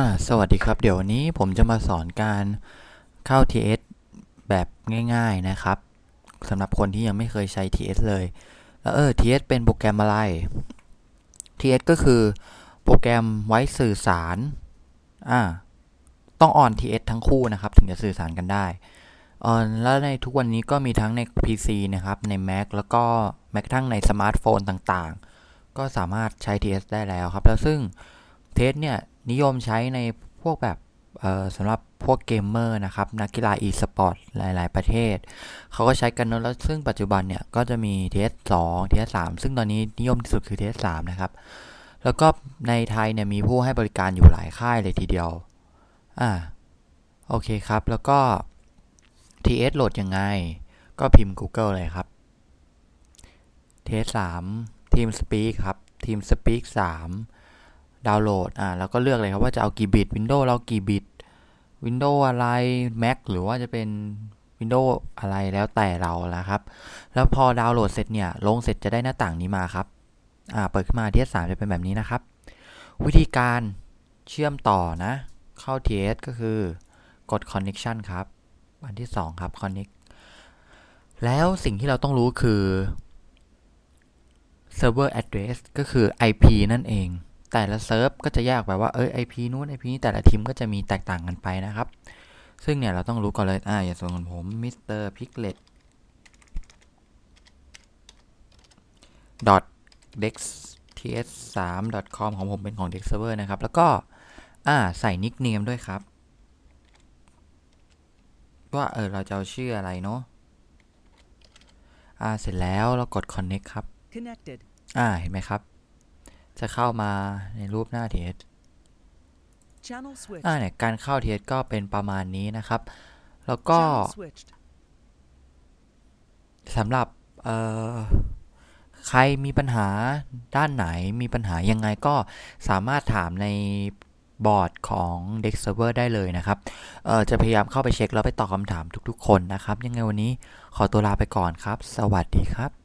อ่าสวัสดีครับ เดี๋ยววันนี้ผมจะมาสอนการเข้า TS แบบง่าย ๆนะครับสำหรับคนที่ยังไม่เคยใช้ TS เลย แล้วเออ TS เป็นโปรแกรมอะไร TS ก็คือโปรแกรมไว้สื่อสารอ่าต้องออน TS ทั้งคู่นะครับ ถึงจะสื่อสารกันได้ออแล้วในทุกวันนี้ก็มีทั้งใน PC นะครับ ใน Mac แล้วก็แม้กระทั่งในสมาร์ทโฟนต่างๆ ก็สามารถใช้ TS ได้แล้วครับ แล้วซึ่ง TS เนี่ย นิยมใช้ในพวกแบบสำหรับพวกเกมเมอร์นะครับ นักกีฬา e-sport หลาย ๆ ประเทศ เขาก็ใช้กันเนอะแล้วซึ่งปัจจุบันเนี่ย ก็จะมี TS2 TS3 ซึ่งตอนนี้นิยมที่สุดคือ TS3 นะครับ แล้วก็ในไทยเนี่ย มีผู้ให้บริการอยู่หลายค่ายเลยทีเดียว อ่า โอเคครับ แล้วก็ TS โหลดยังไง ก็พิมพ์ Google เลยครับ TS3 TeamSpeak ครับ TeamSpeak 3 ดาวน์โหลดอ่าแล้วก็เลือกเลยครับว่าจะเอากี่บิต Windows เรากี่บิต Windows อะไร Mac หรือว่าจะเป็น Windows อะไรแล้วแต่เราล้วครับ แล้วพอดาวน์โหลดเสร็จเนี่ยลงเสร็จจะได้หน้าต่างนี้มาครับอ่าเปิดขึ้นมา TS3 จะเป็นแบบนี้นะครับ วิธีการเชื่อมต่อนะเข้า TS ก็คือกด connection ครับ อันที่ 2 ครับ connect แล้วสิ่งที่เราต้องรู้คือ server address ก็คือ IP นั่นเอง แต่ละเซิร์ฟก็จะแยกไปว่าเออ IP นู้น IP นี้แต่ละทีมก็จะมีแตกต่างกันไปนะครับ ซึ่งเนี่ยเราต้องรู้ก่อนเลยอ่าอย่างส่วนของผม Mr. Piglet dex ts 3 com ของผมเป็นของ dex server นะครับ แล้วก็อ่าใส่นิกเนมด้วยครับ ว่าเออเราจะเอาชื่ออะไรเนาะอ่าเสร็จแล้วเรากด connect ครับ Connected. อ่าเห็นไหมครับ จะเข้ามาในรูปหน้า TS Channel switched. อ่าเนี่ยการเข้า TS ก็เป็นประมาณนี้นะครับ แล้วก็ Channel switched. สำหรับเอ่อใครมีปัญหาด้านไหนมีปัญหายังไงก็สามารถถามในบอร์ดของ Dex Server ได้เลยนะครับเอ่อจะพยายามเข้าไปเช็คแล้วไปตอบคำถามทุกๆ คนนะครับ ยังไงวันนี้ขอตัวลาไปก่อนครับ สวัสดีครับ